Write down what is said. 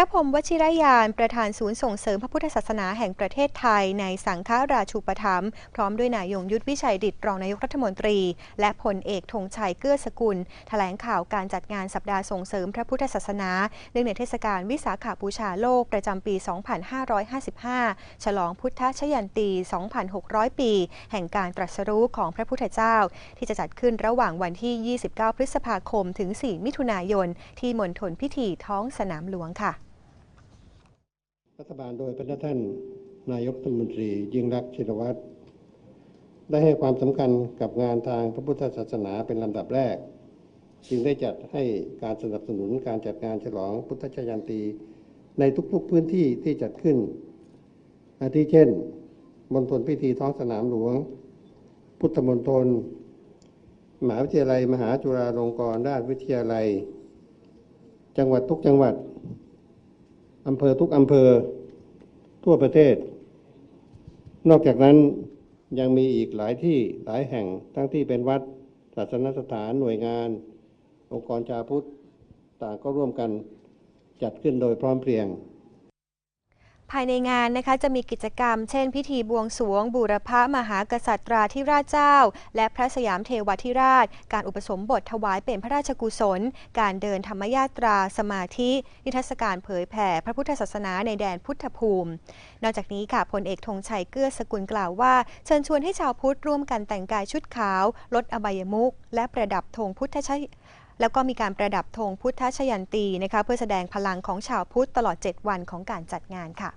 ระพรมวชิรยานประธานศูนย์ส่งเสริมพระพุทธศาสนาแห่งประเทศไทยในสังฆราชูปถัมภ์พร้อมด้วยนายยงยุทธวิชัยดิตรองนายกรัฐมนตรี และพลเอกธงชัยเกื้อสกุลแถลงข่าวการจัดงานสัปดาห์ส่งเสริมพระพุทธศาสนาเนื่องในเทศกาลวิสาขาบูชาโลกประจำปี 2555 ฉลองพุทธชยันตี 2,600 ปี แห่งการตรัสรู้ของพระพุทธเจ้า ที่จะจัดขึ้นระหว่างวันที่ 29 พฤษภาคม ถึง 4 มิถุนายน ที่มณฑลพิธีท้องสนามหลวงค่ะ รัฐบาลโดยพระท่านนายกรัฐมนตรียิ่งรักชินวัตรได้ให้ความสำคัญกับงานทางพระพุทธศาสนาเป็นลำดับแรก จึงได้จัดให้การสนับสนุนการจัดงานฉลองพุทธชยันตีในทุกๆพื้นที่ที่จัดขึ้น อาทิเช่นมณฑลพิธีท้องสนามหลวง พุทธมณฑลมหาวิทยาลัย มหาจุฬาลงกรณราชวิทยาลัย จังหวัดทุกจังหวัด อำเภอทุกอำเภอทั่วประเทศ นอกจากนั้นยังมีอีกหลายที่หลายแห่งทั้งที่เป็นวัดศาสนสถานหน่วยงาน องค์กรชาพุทธต่างก็ร่วมกันจัดขึ้นโดยพร้อมเพรียง ภายในงานนะคะจะมีกิจกรรม เช่น พิธีบวงสรวง บูรพะมหากษัตราธิราชเจ้า และพระสยามเทวทิราช การอุปสมบทถวายเป็นพระราชกุศล การเดินธรรมยาตรา สมาธิ นิทรรศการเผยแผ่พระพุทธศาสนาในแดนพุทธภูมิ นอกจากนี้ค่ะพลเอกธงชัยเกื้อสกุลกล่าวว่า เชิญชวนให้ชาวพุทธร่วมกันแต่งกายชุดขาว ลดอบายมุขและประดับธงพุทธชัย แล้วก็มีการประดับธงพุทธชยันตีนะคะเพื่อแสดงพลังของชาวพุทธตลอด 7 วันของการจัดงานค่ะ